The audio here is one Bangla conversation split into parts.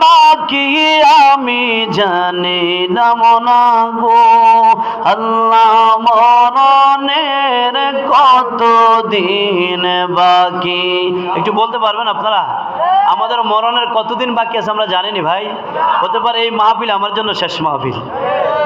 বাকি আমি জানি না গো। আল্লাহ মরণের কত দিন বাকি? একটু বলতে পারবেন আপনারা? আমাদের মরণের কতদিন বাকি আছে আমরা জানিনি ভাই। হতে পারে এই মাহফিল আমার জন্য শেষ মাহফিল।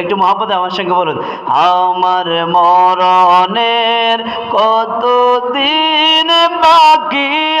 একটু মহাপদে আমার সঙ্গে বলুন। আমার মরণের কত দিন বাকি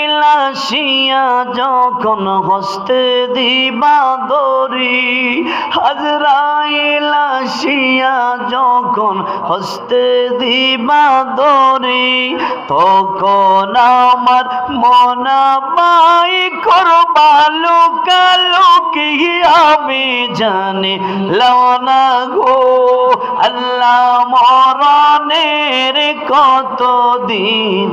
রাইলাসিয়া যখন হস্তে দিবা দরি হাজরাইলাসিয়া যখন হস্তে দিবা দরি তখন আমার মনা পাই করবা লুকালুকি আমি জানি লওনা গো আল্লাহ মরণের কত দিন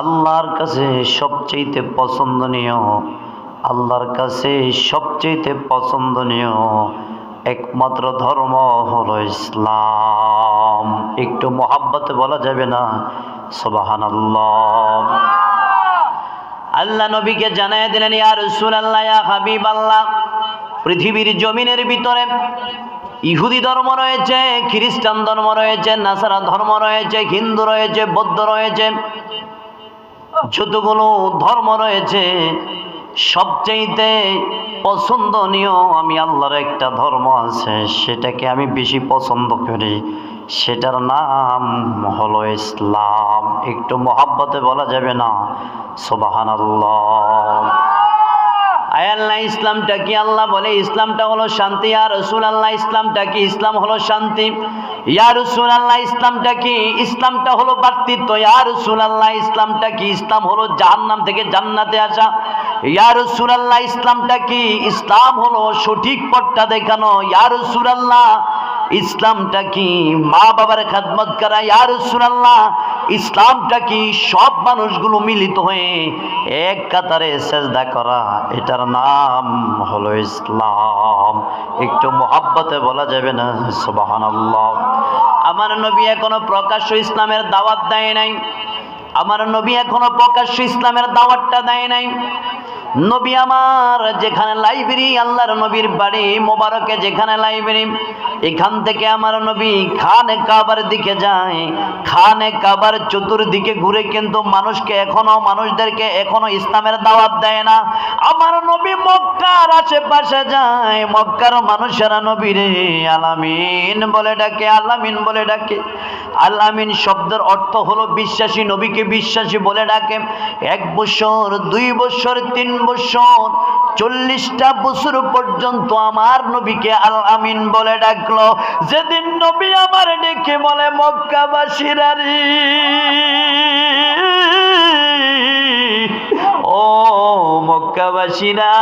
আল্লাহর কাছে সবচেয়ে পছন্দনীয়, আল্লাহর কাছে সবচেয়ে পছন্দনীয় একমাত্র ধর্ম হলো ইসলাম। একটু মহাব্বতে বলা যাবে না? সবাহান আল্লাহ আল্লাহ নবীকে জানাই দিলেন, ইয়া রসুল আল্লাহ হাবিব আল্লাহ পৃথিবীর জমিনের ভিতরে ইহুদি ধর্ম রয়েছে, খ্রিস্টান ধর্ম রয়েছে, নাসারা ধর্ম রয়েছে, হিন্দু রয়েছে, বৌদ্ধ রয়েছে যতগুলো ধর্ম রয়েছে, সবচেয়েতে পছন্দনীয় আমি আল্লাহর একটা ধর্ম আছে, সেটাকে আমি বেশি পছন্দ করি। সেটার নাম হলো ইসলাম। একটু মহাব্বতে বলা যাবে না? সোবাহান আল্লাহ ইসলামটা কি আল্লাহ বলে? ইসলামটা হলো শান্তি। আর রসুল আল্লাহ ইসলামটা কি? ইসলাম হলো শান্তি। ইয়া রসুল আল্লাহ ইসলামটা কি? ইসলামটা হলো বার্তিত্ব ইয়া রসুল আল্লাহ ইসলামটা কি? ইসলাম হলো জাহান্নাম থেকে জান্নাতে আসা। ইয়া রসুল আল্লাহ ইসলামটা কি? ইসলাম হলো সঠিক পথটা দেখানো। ইয়া রসুল আল্লাহ ইসলামটা কি? মা বাবার খাদমত করা। ইয়া রসুল আল্লাহ ইসলামটা কি সব মানুষগুলো মিলিত হয়ে এক কাতারে সেজদা করা? এটার নাম হলো ইসলাম। একটু মোহাব্বতে বলা যাবে না? সুবাহান আমার নবী এখনও প্রকাশ্য ইসলামের দাওয়াত দেয় নাই। আমার নবী এখনও প্রকাশ্য ইসলামের দাওয়াতটা দেয় নাই। নবী আমার, যেখানে লাইব্রেরি, আল্লাহর নবীর বাড়ি, মোবারকে যেখানে লাইব্রেরি, এখান থেকে আমার নবী খানে কাবার দিকে যায়। খানে কাবার চতুর্দিকে ঘুরে কিন্তু মানুষকে এখনও, মানুষদেরকে এখনও ইসলামের দাওয়াত দেয় না। আমার নবী মক্কার আশেপাশে যায়। মক্কার মানুষেরা, নবীরে আলামিন বলে ডাকে, আলামিন বলে ডাকে। আলামিন শব্দের অর্থ হলো বিশ্বাসী, নবীকে বিশ্বাসী বলে ডাকে। এক বছর, দুই বছর, তিন বছর, চল্লিশটা বছর পর্যন্ত আমার নবীকে আল আমিন বলে ডাকলো। যেদিন নবী আমার ডেকে বলে, মক্কাবাসীরা রে, ও মক্কাবাসীরা,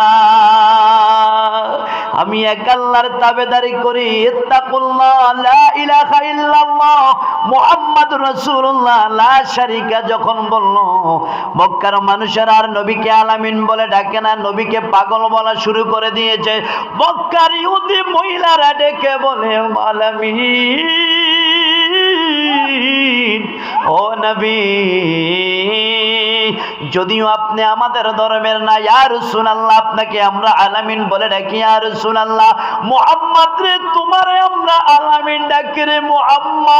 আমি এক আল্লাহর তাবেদারি করি, ইত্তাকুল্লাহ, লা ইলাহা ইল্লাল্লাহ মুহাম্মাদুর রাসূলুল্লাহ, লা শারিকা যখন বলল, মক্কার মানুষের আর নবীকে আলামিন বলে ডাকে না, নবীকে পাগল বলা শুরু করে দিয়েছে। মক্কার ইহুদি মহিলারা ডেকে বলে, আলামিন, ও নবী, যদিও আপনি আমাদের ধর্মের না ইয়ার সুনাল্লাহ আপনাকে আমরা আলামিন বলে ডাকি আর সুনাল্লাহ মোহাম্মদ রে, তোমারে আমরা আলামিন ডাকি রে, মোহাম্মদ।